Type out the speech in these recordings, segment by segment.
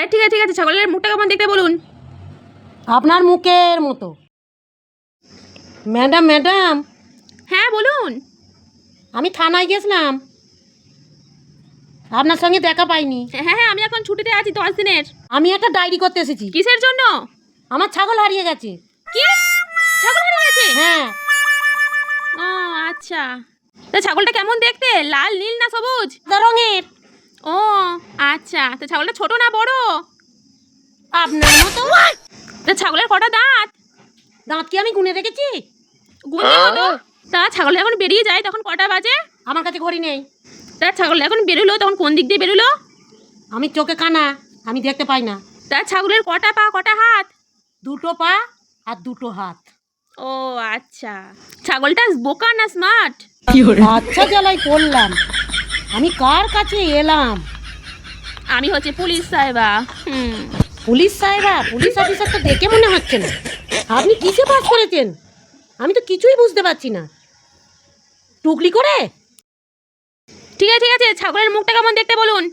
আরে ঠিক আছে ঠিক আছে ছাগলের মুখটা কেমন দেখতে বলুন। আপনার মুখের মতো। Madam madam. হ্যাঁ বলুন। আমি থানায় গেছিলাম। আপনার সঙ্গে দেখা পাইনি। হ্যাঁ হ্যাঁ আমি এখন ছুটিতে আছি দশ দিনের। আমি একটা ডায়েরি করতে এসেছি। কিসের জন্য? আমার ছাগল হারিয়ে গেছে। কি? ছাগল হারিয়ে গেছে? হ্যাঁ। ও আচ্ছা। তা ছাগলটা কেমন দেখতে? লাল নীল না সবুজ? রঙের। আচ্ছা তা ছাগলটা ছোট না বড়? আপনার মতো? তা ছাগলের কটা দাঁত? দাঁত কি আমি গুনে রেখেছি গুনতে কত? তা ছাগল যখন বেরিয়ে যায় তখন কটা বাজে? আমার কাছে ঘড়ি নেই। তা ছাগল যখন বেরোলো তখন কোন দিক দিয়ে বেরোলো? আমি চোখে কানা আমি দেখতে পাই না। তা ছাগলের কটা পা কটা হাত? দুটো পা আর দুটো হাত। ও আচ্ছা। ছাগলটা বোকা না স্মার্ট আচ্ছা জ্বালাই পড়লাম আমি কার কাছে এলাম? আমি হচ্ছে পুলিশ সাহেবা হুম। পুলিশ সাহেবা পুলিশ অফিসার তো দেখে মনে হচ্ছে না। আপনি কিসে পাস করেছেন? আমি তো কিছুই বুঝতে পারছি না। টুকলি করে? ঠিক আছে ঠিক আছে ছাগলের মুখটা কেমন দেখতে বলুন?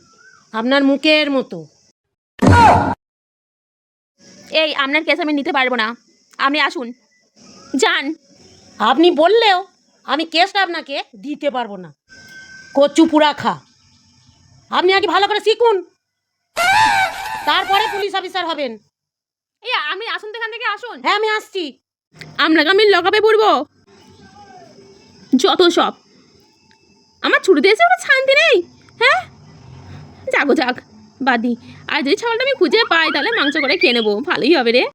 আপনার মুখের মতো। এই আপনার কেস আমি নিতে পারব না। আপনি আসুন। যান। আপনি বললেও আমি কেসটা আপনাকে দিতে পারব না। কচু পুরা খা। আপনি আগে ভালো করে শিখুন। তারপরে পুলিশ অফিসার হবেন। এই আপনি আসুন এখান থেকে আসুন। হ্যাঁ আমি আসছি। আপনাকে আমি লকাপে পড়ব? যত সব। আমার ছুটিতে এসে ওটা শান্তি নেই হ্যাঁ? যাগো যাক বাদি আর যদি ছাগলটা আমি খুঁজে পাই তাহলে মাংস করে খেয়ে নেব। ভালোই হবে রে।